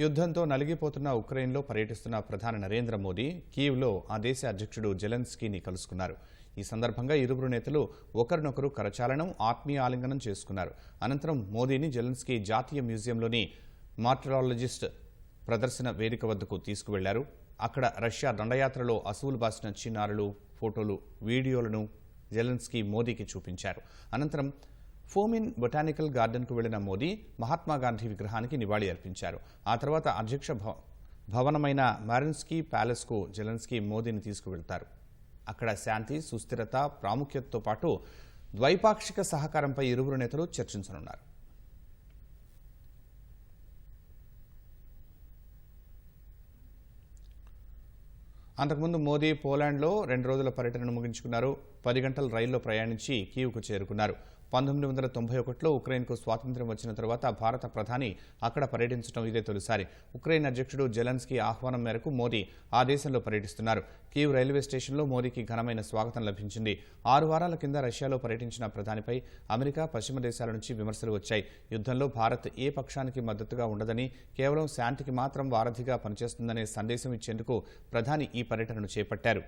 యుద్ధంతో నలిగిపోతున్న ఉక్రెయిన్లో పర్యటిస్తున్న ప్రధాని నరేంద్ర మోదీ కీవ్లో ఆ దేశ అధ్యక్షుడు జెలెన్స్కీని కలుసుకున్నారు. ఈ సందర్భంగా ఇరువురు నేతలు ఒకరినొకరు కరచాలనం ఆత్మీయ ఆలింగనం చేసుకున్నారు. అనంతరం మోదీని జెలెన్స్కీ జాతీయ మ్యూజియంలోని మార్టరాలజిస్ట్ ప్రదర్శన వేదిక వద్దకు తీసుకువెళ్ళారు. అక్కడ రష్యా దండయాత్రలో అసువులు బాసిన చిన్నారులు ఫోటోలు వీడియోలను జెలెన్స్కీ మోదీకి చూపించారు. అనంతరం ఫోమిన్ బొటానికల్ గార్డెన్కు వెళ్ళిన మోదీ మహాత్మాగాంధీ విగ్రహానికి నివాళి అర్పించారు. ఆ తర్వాత అధ్యక్ష భవ- భవనమైన మారిన్స్కీ ప్యాలెస్కు జెలెన్స్కీ మోదీని తీసుకువెళ్తారు. అక్కడ శాంతి సుస్థిరత ప్రాముఖ్యతతో పాటు ద్వైపాక్షిక సహకారంపై ఇరువురు నేతలు చర్చించనున్నారు. అంతకుముందు మోదీ పోలాండ్లో రెండు రోజుల పర్యటనను ముగించుకున్నారు. పది గంటల రైల్లో ప్రయాణించి కీవ్కు చేరుకున్నారు. పంతొమ్మిది వందల తొంభై ఒకటిలో ఉక్రెయిన్కు స్వాతంత్ర్యం వచ్చిన తర్వాత భారత ప్రధాని అక్కడ పర్యటించడం ఇదే తొలిసారి. ఉక్రెయిన్ అధ్యక్షుడు జెలెన్స్కీ ఆహ్వానం మేరకు మోదీ ఆ దేశంలో పర్యటిస్తున్నారు. కీవ్ రైల్వే స్టేషన్లో మోదీకి ఘనమైన స్వాగతం లభించింది. ఆరు వారాల కింద రష్యాలో పర్యటించిన ప్రధానిపై అమెరికా పశ్చిమ దేశాల నుంచి విమర్శలు వచ్చాయి. యుద్ధంలో భారత్ ఏ పక్షానికి మద్దతుగా ఉండదని కేవలం శాంతికి మాత్రం వారధిగా పనిచేస్తుందనే సందేశం ఇచ్చేందుకు ప్రధాని ఈ పర్యటనను చేపట్టారు.